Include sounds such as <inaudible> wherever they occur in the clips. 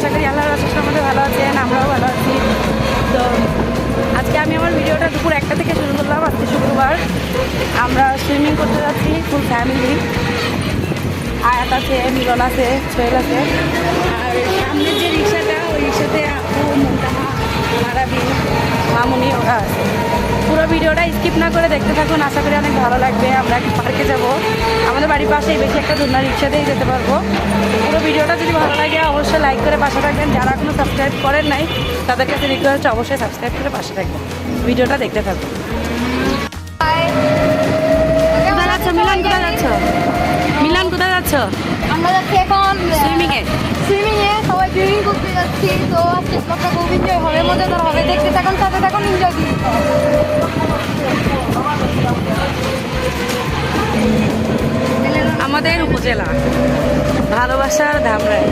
আশা করি আল্লাহর আশিসের মধ্যে ভালো আছেন আমরাও ভালো আছি। তো আজকে আমি আমার ভিডিওটা দুপুর একটা থেকে শুরু করলাম, আজকে শুক্রবার। আমরা সুইমিং করতে যাচ্ছি ফুল ফ্যামিলি আয়াত আছে মিলন আছে, সোহেল আছে। আর সামনের যে রিক্সাটা, ওই রিক্সাতে আপু মোটামা মারাবি। মামুনি ওরা আছে পুরো ভিডিওটা স্কিপ না করে দেখতে থাকুন আশা করি অনেক ভালো লাগবে। আমরা একটা পার্কে যাব। আমাদের বাড়ির পাশেই বেশি একটা দুর্না রিক্সাতেই যেতে পারব। পুরো ভিডিওটা যদি ভালো লাগে অবশ্যই লাইক করে পাশে থাকবেন। যারা এখনও সাবস্ক্রাইব করেন নাই তাদের কাছে রিকোয়েস্ট অবশ্যই সাবস্ক্রাইব করে পাশে থাকবেন। ভিডিওটা দেখতে থাকুন। কোথায় যাচ্ছ? মিলন কোথায় যাচ্ছ? মিলন কোথায় যাচ্ছ? আমরা এখন সুইমিংয়ে সুইমিং এ সবাই সুইমিং করতে যাচ্ছি তো আজকে ব্লগটা খুব এনজয় হবে মজাদার হবে দেখতে থাকুন সাথে থাকুন এনজয় দিন। আমাদের উপজেলা ভালোবাসার ধামরাই।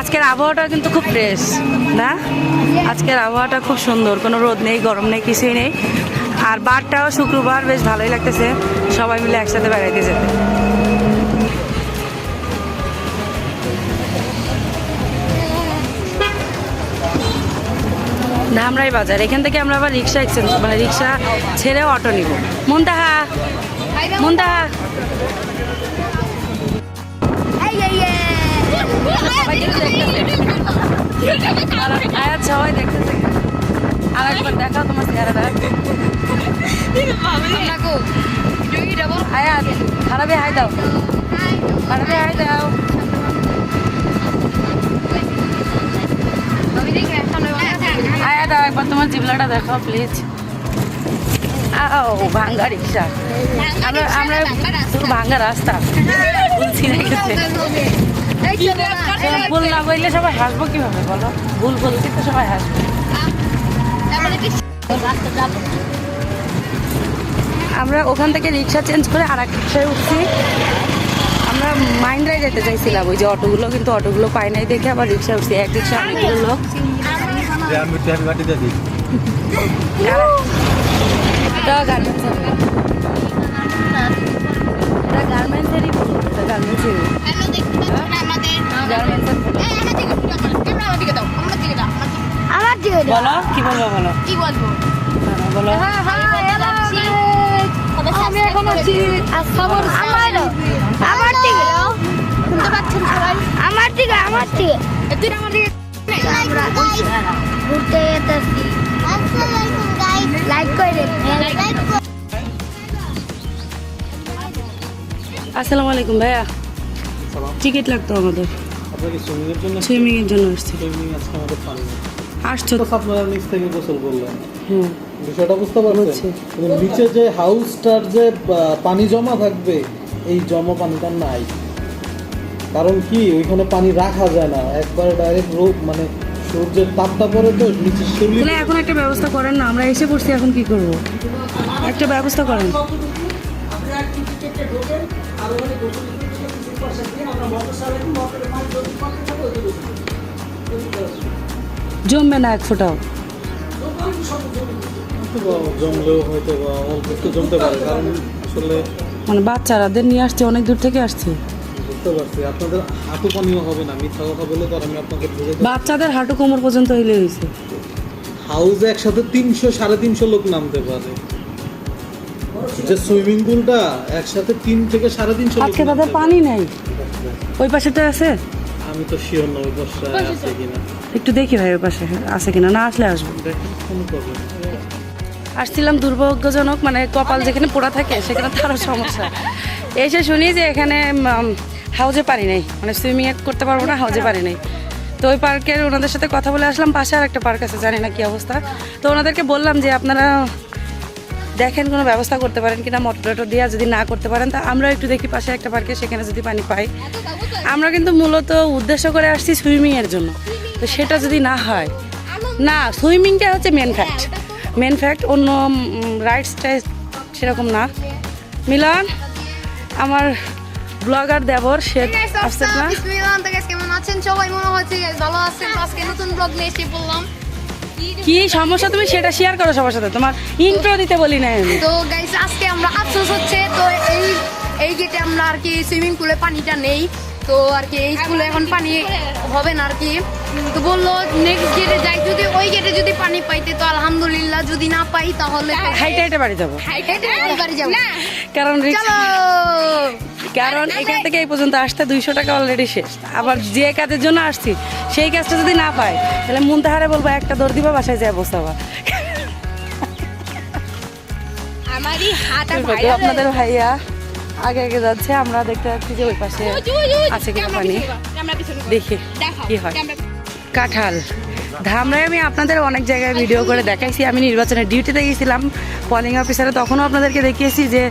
আজকের আবহাওয়াটা কিন্তু খুব ফ্রেশ না? আজকের আবহাওয়াটা খুব সুন্দর কোনো রোদ নেই গরম নেই কিছুই নেই। আর বারটাও শুক্রবার বেশ ভালোই লাগতেছে। সবাই মিলে একসাথে বেড়াইতে যেতে। ধামরাই বাজার। এখান থেকে আমরা আবার রিক্সা এক্সচেঞ্জ মানে রিক্সা ছেড়ে অটো নিব। মুন্তাহা! মুন্তাহা! কিন্তু আয়াত সবাই দেখতেছে। আর একবার দেখাও। তোমার চেহারাটা আয়াত খারাপে হাই দাও। খারাপে হাই দাও। আয়াত দাও একবার তোমার জিবলাটা দেখাও প্লিজ আও ভাঙ্গা রিক্সা। আমরা আমরা শুধু ভাঙ্গা রাস্তা। বলছি না ভুল না করলে সবাই হাসবো কীভাবে বলো? ভুল বলছি তো সবাই হাসবে। আমরা ওখান থেকে রিক্সা চেঞ্জ করে আর এক রিক্সায় উঠছি। আমরা মাইন্ডরাই যেতে চাইছিলাম ওই যে অটোগুলো কিন্তু অটোগুলো পাই নাই দেখে আবার রিক্সা উঠছি। এক রিক্সা অনেকগুলো লোক। গার্মেন্টসেরই দিকে দাও। বলো কি বলব বলো? কি বলব? হ্যাঁ, বলো। হ্যাঁ হ্যাঁ আমি এখন আছি খবর আমার আমার দিকে। শুনতে পাচ্ছেন সবাই? আমার দিকে আমার দিকে। তুই আমার দিকে আমরা ঘুরতে যেতেছি। লাইক করে আসসালামু আলাইকুম ভাইয়া। টিকিট লাগতো আমাদের। সুইমিং এর জন্য? সুইমিং এর জন্য আসছি। সুইমিং আজকে আমাদের পানি। আসছো। তো আপনারা নিচ থেকে গোসল করলেন হুম। বিষয়টা বুঝতে। পারছেন? নিচে যে হাউসটার যে পানি জমা থাকবে এই জমা পানিটা নাই। কারণ কি ওইখানে পানি রাখা যায় না। একবার ডাইরেক্ট রোদ মানে সূর্যের তাপটা পড়ে তো নিচে শরীর তাহলে এখন একটা ব্যবস্থা করেন না আমরা এসে পড়ছি এখন কি করব? একটা ব্যবস্থা করেন। জমবে না এক ফোটাও। জমলেও হয়তো বা অল্প একটু জমতে পারে কারণ আসলে মানে বাচ্চারাদের নিয়ে আসছে অনেক দূর থেকে আসছে। বুঝতে পারছি। আপনাদের হাঁটু পানিও হবে না মিথ্যা কথা বলে তো আর আমি আপনাকে বাচ্চাদের হাঁটু কোমর পর্যন্ত হইলে হয়েছে। হাউসে একসাথে তিনশো সাড়ে তিনশো লোক নামতে পারে। যে সুইমিং পুলটা একসাথে তিন থেকে সাড়ে তিনশো লোক আজকে তাদের পানি নাই। ওই পাশেটা আছে? আমি তো শিওর না ওই বর্ষায় আছে কিনা। একটু দেখি ভাই ওই পাশে, আছে কিনা? না আসলে আসব। আসছিলাম দুর্ভাগ্যজনক মানে কপাল যেখানে পোড়া থাকে, সেখানে তারও সমস্যা। এসে শুনি যে এখানে হাউজে পারি নেই। মানে সুইমিং করতে পারব না হাউজে পারি নেই। তো ওই পার্কের ওনাদের সাথে কথা বলে আসলাম, পাশে আর একটা পার্ক আছে, জানি না কি অবস্থা। তো ওনাদেরকে বললাম যে, আপনারা দেখেন কোনো ব্যবস্থা করতে পারেন কিনা মোটর টোটর দিয়ে যদি না করতে পারেন, তা আমরা একটু দেখি পাশে একটা পার্কে, সেখানে যদি পানি পাই। আমরা কিন্তু মূলত উদ্দেশ্য করে আসছি সুইমিংয়ের জন্য। তো সেটা যদি না হয় না সুইমিংটা হচ্ছে মেন ফ্যাক্ট মেন ফ্যাক্ট অন্য রাইডসটা সেরকম না। মিলন আমার ব্লগার দেবর সে আসছে না কেমন আছেন? সবাই মনে হচ্ছে ভালো আছেন। আজকে নতুন ব্লগ নিয়ে এসে বললাম কি সমস্যা তুমি সেটা শেয়ার করো সবার সাথে। তোমার ইন্ট্রো দিতে বলি না আমি। তো গাইস আজকে আমরা আফসোস হচ্ছে তো এই এই গেটে আমরা আর কি সুইমিং পুলে পানিটা নেই। তো আর কি এই স্কুলে এখন পানি হবে না আর কি। তো বলল নেক্সট গেটে যাই। যদি ওই গেটে যদি পানি পাইতে তো আলহামদুলিল্লাহ যদি না পাই তাহলে হাইটে হাইটে বাড়ি যাব। হেঁটে বাড়ি বাড়ি যাব। কারণ চলো। কারণ এখান থেকে এই পর্যন্ত আসতে দুইশো টাকা অলরেডি শেষ। আবার যে কাজের জন্য আসছি সেই কাজটা যদি না পাই তাহলে মুনতাহারে বলব একটা দৌড় দিবা বাসায় যায় বসাবা। আমারই হাত আপনাদের ভাইয়া? আগে আগে যাচ্ছে আমরা দেখতে পাচ্ছি যে ওই পাশে আছে কিনা পানি। দেখি কি হয়। কাঁঠাল। ধামরায় আমি আপনাদের অনেক জায়গায় ভিডিও করে দেখাইছি আমি নির্বাচনের ডিউটিতে গেছিলাম পলিং অফিসারে তখনও আপনাদেরকে দেখিয়েছি যে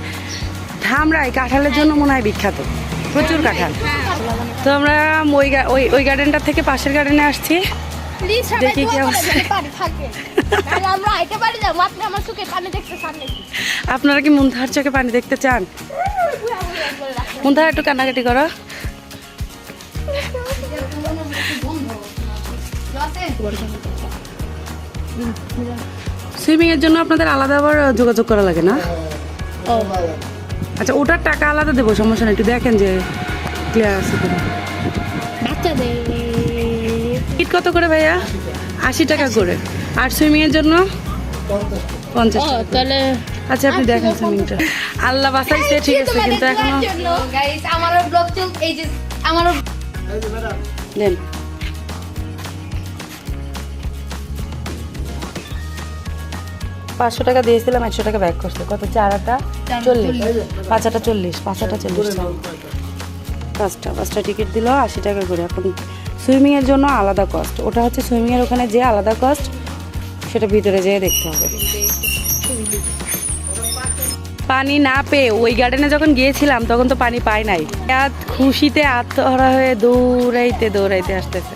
ধামরাই কাঁঠালের জন্য মনে হয় বিখ্যাত। প্রচুর কাঁঠাল। তো আমরা ওই ওই ওই গার্ডেনটা থেকে পাশের গার্ডেনে আসছি। দেখি কি আপনারা কি মুন্তাহার চোখে পানি দেখতে চান? মুন্তাহার একটু কান্নাকাটি করো। সুইমিং এর জন্য আপনাদের আলাদা আবার যোগাযোগ করা লাগে না? আচ্ছা ওটার টাকা আলাদা দেবো সমস্যা নেই একটু দেখেন যে ক্লিয়ার আছে কিনা। টিকিট কত করে ভাইয়া? আশি টাকা করে। আর সুইমিং এর জন্য? পঞ্চাশ। তাহলে আচ্ছা আপনি দেখেন সুইমিংটা আল্লাহ বাসাইছে ঠিক আছে কিন্তু এখনও গাইস আমারও ব্লগ চল এই যে আমারও দেন। পাঁচশো টাকা দিয়েছিলাম একশো টাকা ব্যাক করছে। কত? চার আটা চল্লিশ। পাঁচ আটা চল্লিশ পাঁচ আটা চল্লিশ। পাঁচটা পাঁচটা টিকিট দিল আশি টাকা করে। এখন সুইমিংয়ের জন্য আলাদা কস্ট ওটা হচ্ছে সুইমিংয়ের ওখানে যে আলাদা কস্ট সেটা ভিতরে যেয়ে দেখতে হবে। পানি না পেয়ে ওই গার্ডেনে যখন গিয়েছিলাম, তখন তো পানি পাই নাই। এত খুশিতে আত্মহারা হয়ে দৌড়াইতে দৌড়াইতে আসতেছে।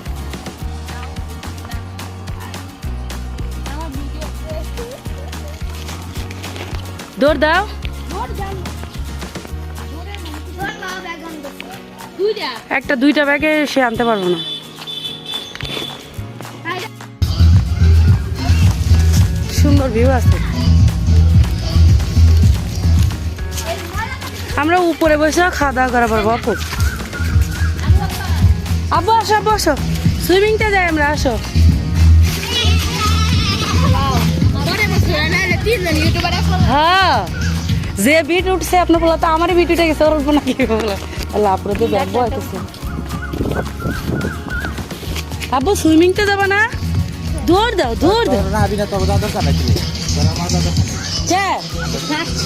দৌড় দাও। একটা, দুইটা ব্যাগে সে আনতে পারব না। সুন্দর ভিউ আছে। আমরা উপরে বসে খাওয়া দাওয়া করা পারব আপু। আব্বু আসো আব্বু আসো। সুইমিংটা যাই আমরা আসো। হ্যাঁ যে বিট উঠছে আপনার বলা তো আমারই বিট উঠে গেছে ওর উপর নাকি বলো? আল্লাহ আপুরে তো ব্যাগ বয়তেছে আব্বু সুইমিংটা যাবা না? দৌড় দাও দৌড় দাও। হ্যাঁ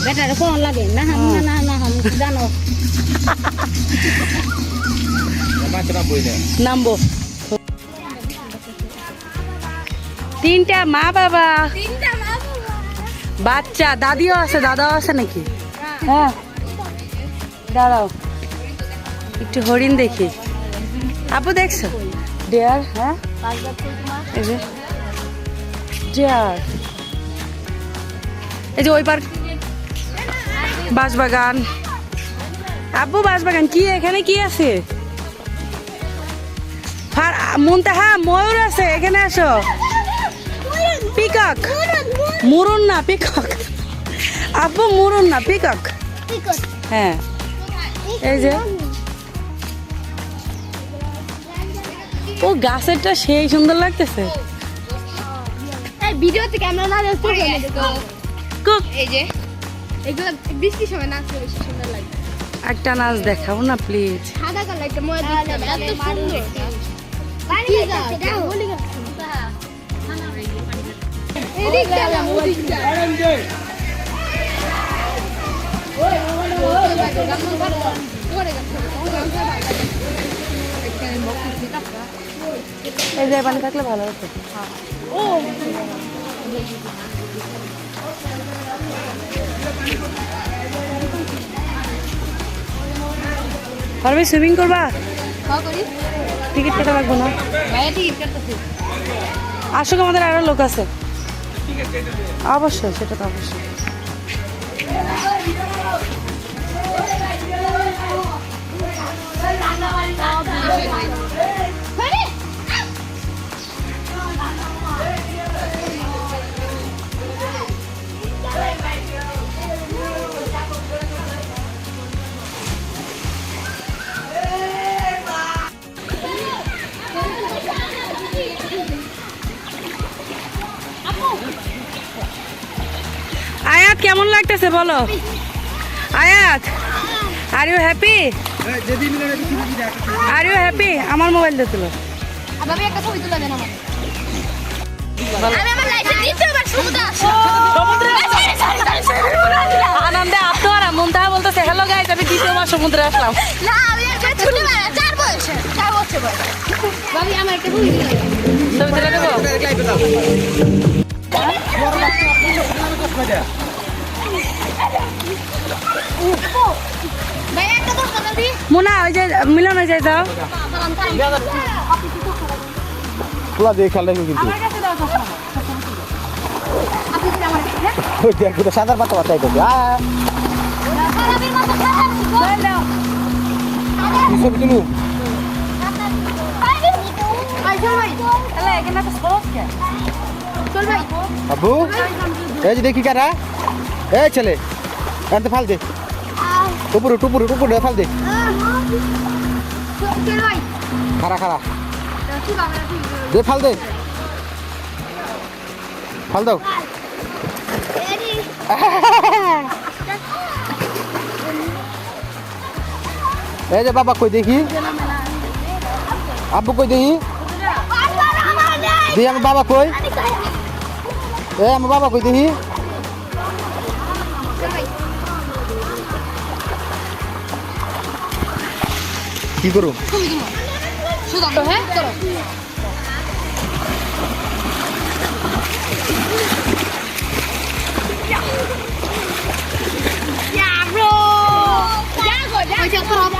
বেটারে ফোন লাগে? না হাম, না না না হাম, জানো। নামবো। তিনটা মা বাবা। বাচ্চা, দাদিও আছে, দাদাও আছে নাকি? হ্যাঁ। দাঁড়াও। একটু হরিণ দেখি। আপু দেখছ? ডিয়ার হ্যাঁ? ডিয়ার এই যে ওই পার্ক বাঁশবাগান। আব্বু, বাঁশবাগান, কি এখানে কি আছে? মুনতাহা, ময়ূর আছে, এখানে আসো। পিকক। মুরুন না, পিকক। আব্বু, মুরুন না, পিকক। হ্যাঁ। এই যে। ও, গাছেরটা সেই সুন্দর লাগতেছে। ভিডিওতে ক্যামেরা না কুক এই যে এগুলো বৃষ্টির সময় নাচলে বেশি সুন্দর লাগে। একটা নাচ দেখাবো না প্লিজ সাদা কালার একটা ময়ূর এত সুন্দর। পানি গাছ এটা বলি গাছ এদিক গেলাম ওদিক এই যে পানি থাকলে ভালো হতো। পারবে সুইমিং করবা? টিকিট কেটে রাখব না? আসুক আমাদের আরও লোক আছে। অবশ্যই সেটা তো অবশ্যই। লাগতেছে বলো? Ayat are you happy are you happy আমার মোবাইল দিয়ে তুলো আনন্দে আত্মহারা মন তাহা বলতেছে হ্যালো গাইজ আমি দ্বিতীয়বার সমুদ্রে আসলাম। না আমি চার বয়সে চার বছর ভাবি আমার একটা ছবি তুলে দেবো। মুনা ওই যে মিলনে যাই দাও। সালাম সালাম খোলা দিয়ে খেয়াল রাখবে কিন্তু। হ্যাঁ ওই সাদার পাতা বাতাই করবে ছবি তুলু এই যে দেখি কারা। এই ছেলে এনতে ফাল দে। টুপুরু টুপুরু টুপুরু ফাল দে। খারা খারা দে ফাল দে। ফাল দাও। <laughs> এই যে বাবা কই দেখি? আব্বু কই দেখি? দিয়ে আমার বাবা কই? এ আমার বাবা কই দেখি?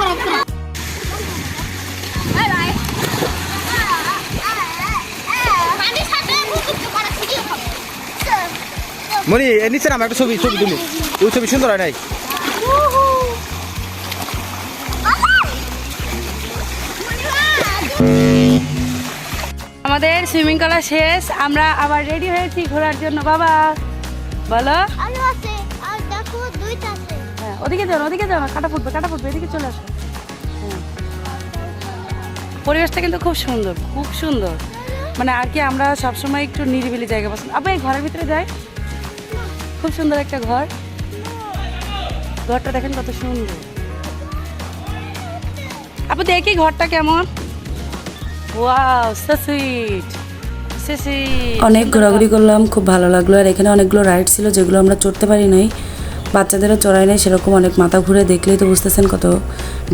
মুকুট করা? মনি এ নিচে নাম একটা ছবি ছবি তুলি। ওই ছবি সুন্দর হয় নাই? আমাদের সুইমিং করা শেষ। আমরা আবার রেডি হয়েছি ঘোরার জন্য। বাবা বলো। হ্যাঁ ওদিকে যাও ওদিকে যাও কাটা ফুটবে কাটা ফুটবে এদিকে চলে আসো। হুম। পরিবেশটা কিন্তু খুব সুন্দর খুব সুন্দর। মানে আর কি আমরা সবসময় একটু নিরিবিলি জায়গা পছন্দ। আবার এই ঘরের ভিতরে যাই। খুব সুন্দর একটা ঘর। ঘরটা দেখেন কত সুন্দর। আপু দেখি ঘরটা কেমন। ওয়াও সো সুইট অনেক ঘোরাঘুরি করলাম, খুব ভালো লাগল। আর এখানে অনেকগুলো রাইড ছিল যেগুলো আমরা চড়তে পারি নাই। বাচ্চাদেরও চড়াই নাই, সেরকম অনেক মাথা ঘুরে দেখলেই তো বুঝতেছেন কত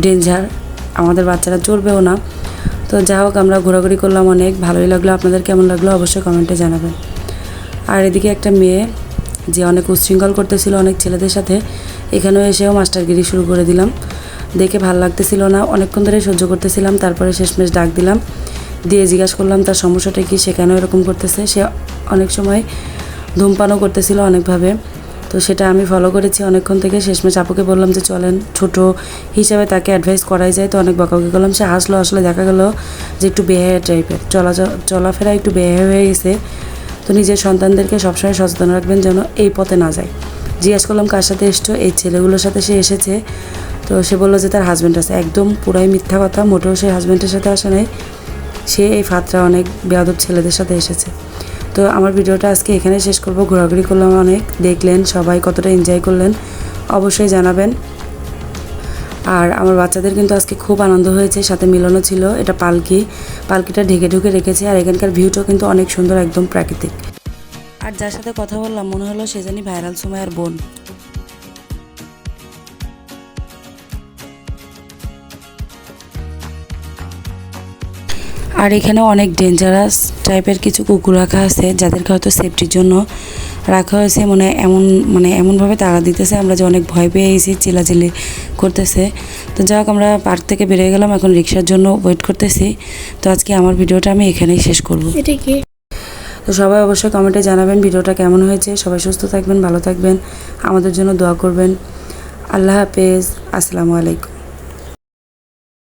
ডেঞ্জার আমাদের বাচ্চারা চড়বেও না। তো যা হোক, আমরা ঘোরাঘুরি করলাম অনেক, ভালোই লাগল। আপনাদের কেমন লাগল অবশ্যই কমেন্টে জানাবেন। আর এদিকে একটা মেয়ে, যে অনেক উচ্ছৃঙ্খল করতেছিল অনেক ছেলেদের সাথে, এখানেও এসেও মাস্টারগিরি শুরু করে দিলাম। দেখে ভালো লাগতেছিল না। অনেকক্ষণ ধরে সহ্য করতেছিলাম, তারপরে শেষমেশ ডাক দিলাম। দিয়ে জিজ্ঞাসা করলাম, তার সমস্যাটা কি? সে কেন এরকম করতেছে? সে অনেক সময় ধূমপানও করতেছিল অনেকভাবে। তো সেটা আমি ফলো করেছি অনেকক্ষণ থেকে। শেষমেশ আপুকে বললাম যে, চলেন, ছোট হিসাবে তাকে অ্যাডভাইস করাই যায়। তো অনেক বকাবকি করলাম। সে হাসলো আসলে দেখা গেল যে একটু বেহায়া টাইপের চলা চলাফেরা একটু বেহায়া হয়ে গেছে। তো নিজের সন্তানদেরকে সবসময় সচেতন রাখবেন যেন এই পথে না যায়। জিজ্ঞাসা করলাম, কার সাথে এসছো? এই ছেলেগুলোর সাথে সে এসেছে। তো সে বলল যে তার হাজব্যান্ড আছে। একদম পুরাই মিথ্যা কথা, মোটেও সে হাজব্যান্ডের সাথে আসে নাই। সে এই ফাতরা অনেক বেয়াদব ছেলেদের সাথে এসেছে। তো আমার ভিডিওটা আজকে এখানে শেষ করব। ঘোরাঘুরি করলাম অনেক, দেখলেন সবাই কতটা এনজয় করলেন, অবশ্যই জানাবেন। আর আমার বাচ্চাদের কিন্তু আজকে খুব আনন্দ হয়েছে, সাথে মিলনও ছিল। এটা পালকি, পালকিটা ঢেকে ঢুকে রেখেছে, আর এখানকার ভিউটাও কিন্তু অনেক সুন্দর, একদম প্রাকৃতিক। আর যার সাথে কথা বললাম, মনে হলো সে জানি ভাইরাল সময়ের বোন। আর এখানে অনেক ডেঞ্জারাস টাইপের কিছু কুকুর রাখা আছে যাদেরকে হয়তো সেফটির জন্য রাখা হয়েছে। মানে এমন মানে এমনভাবে তাড়া দিতেছে আমরা যে অনেক ভয় পেয়ে গেছি চিলাচিলি করতেছে। তো যাই হোক আমরা পার্ক থেকে বেরিয়ে গেলাম এখন রিক্সার জন্য ওয়েট করতেছি। তো আজকে আমার ভিডিওটা আমি এখানেই শেষ করব। এটা কি? তো সবাই অবশ্যই কমেন্টে জানাবেন ভিডিওটা কেমন হয়েছে। সবাই সুস্থ থাকবেন ভালো থাকবেন। আমাদের জন্য দোয়া করবেন। আল্লাহ হাফেজ। আসসালামু আলাইকুম।